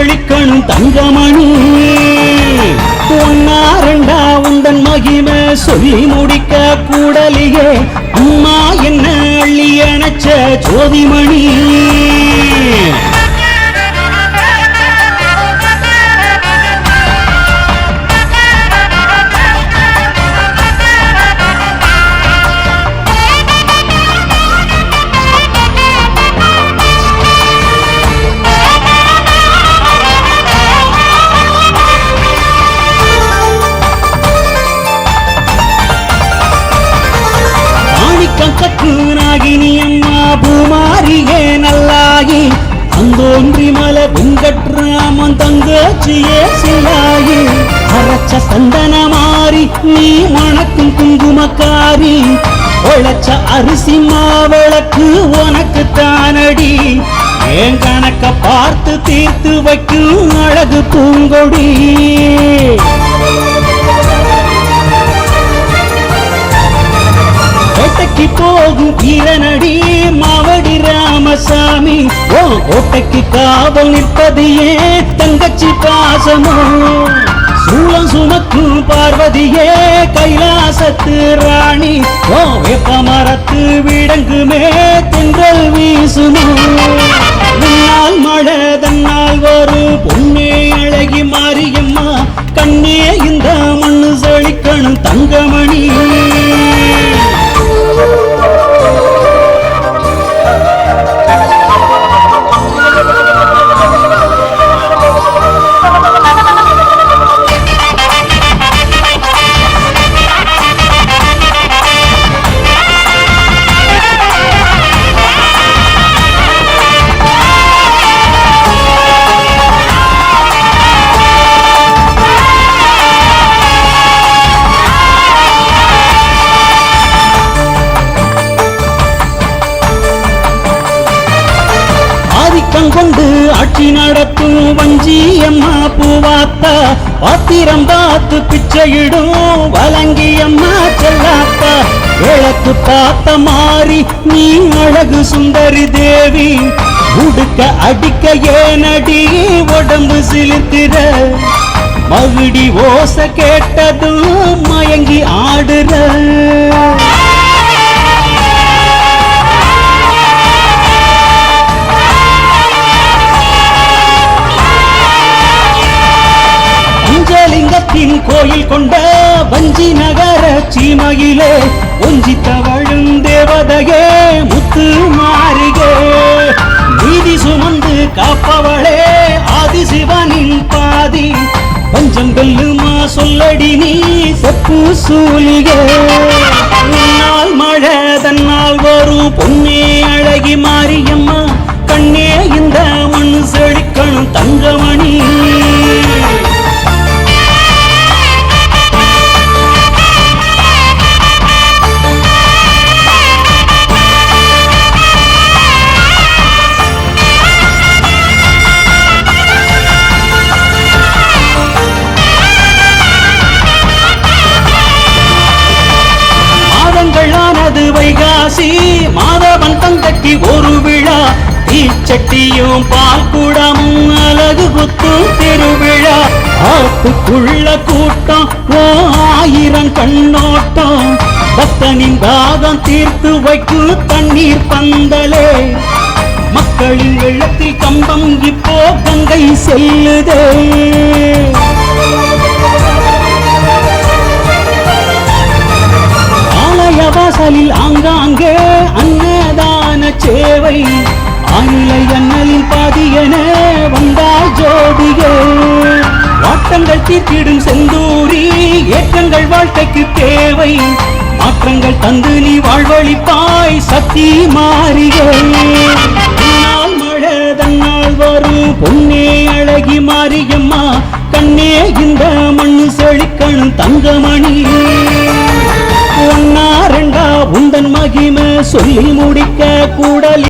செழிக்கணும் தங்கமணி. ஒன்னா ரெண்டா உந்தன் மகிமை சொல்லி முடிக்க கூடலையே. அம்மா என்ன அள்ளி அணைச்ச ஜோதிமணி. அந்தோன்றி மலை வெங்கட்ராமன் தங்கச்சியே சிலாயி அரைச்ச சந்தன மாறி நீ மணக்கும் குங்குமக்காரி. உழைச்ச அரிசி மாவிளக்கு உனக்கு தானடி. என் கணக்க பார்த்து தீர்த்து வைக்கும் அழகு பூங்கொடி. கோட்டைக்கு காவல் நிற்பது தங்கச்சி பாசமோ? சூளம் சுமக்கும் பார்வதியே கைலாசத்து ராணி. ஓ வேப்ப மரத்து விடங்குமே தென்றல் வீசுமோ? தன்னால் மழை தன்னால் வரும் பொன்னே அழகி மாரியம்மா கண்ணே இந்த மண்ணு செழிக்கணும் தங்கமணி. வஞ்சி அம்மா பூவாத்தா பாத்திரம் பார்த்து பிச்சையிடும். வலங்கி அம்மா செல்லாத்தா விளக்கு பார்த்த மாறி நீ அழகு சுந்தரி தேவி. உடுக்க அடிக்க ஏனடி உடம்பு சிலிர்த்திர மகுடி ஓச கேட்டதும் மயங்கி ஆடுற. கோயில் கொண்ட வஞ்சி நகர சீமையிலே ஒஞ்சி தவழும் தேவதையே முத்து மாறுகே. நீதி சுமந்து காப்பவளே ஆதிசிவனின் பாதி. பஞ்சம் வெல்லுமா சொல்லடி நீ செப்பு சூழிகே. உன்னால் மழை தன்னால் வரும் பொன்னே அழகி மாரியம்மா விழானது வைகாசி. மாதவன் தந்தைக்கு ஒரு விழா. தீச்சட்டியும் பால் குடமும் அழகு குத்தும் திருவிழா. ஆத்துக்குள்ள கூட்டம் ஓ ஆயிரம் கண்ணோட்டம். பக்தனின் தாகம் தீர்த்து வைக்கும் தண்ணீர் பந்தலே. மக்களின் வெள்ளத்தில் கம்பம் இப்போ கங்கை செல்லுதே. சேவை ஆனிலை அண்ணலின் பாதியன வந்தால் ஜோதிகே வாட்டங்கள் தீர்த்திடும் செந்தூரி ஏற்றங்கள் வாழ்க்கைக்கு தேவை. மாற்றங்கள் தந்து நீ வாழ்வழிப்பாய் சக்தி மாறியே. மழை தன்னால் வரும் பொன்னே அழகி மாரியம்மா கண்ணே இந்த மண்ணு செழிக்கணும் தங்கமணி. ஒன்னா ரெண்டா உந்தன் மகிமை சொல்லி முடிக்க கூடலி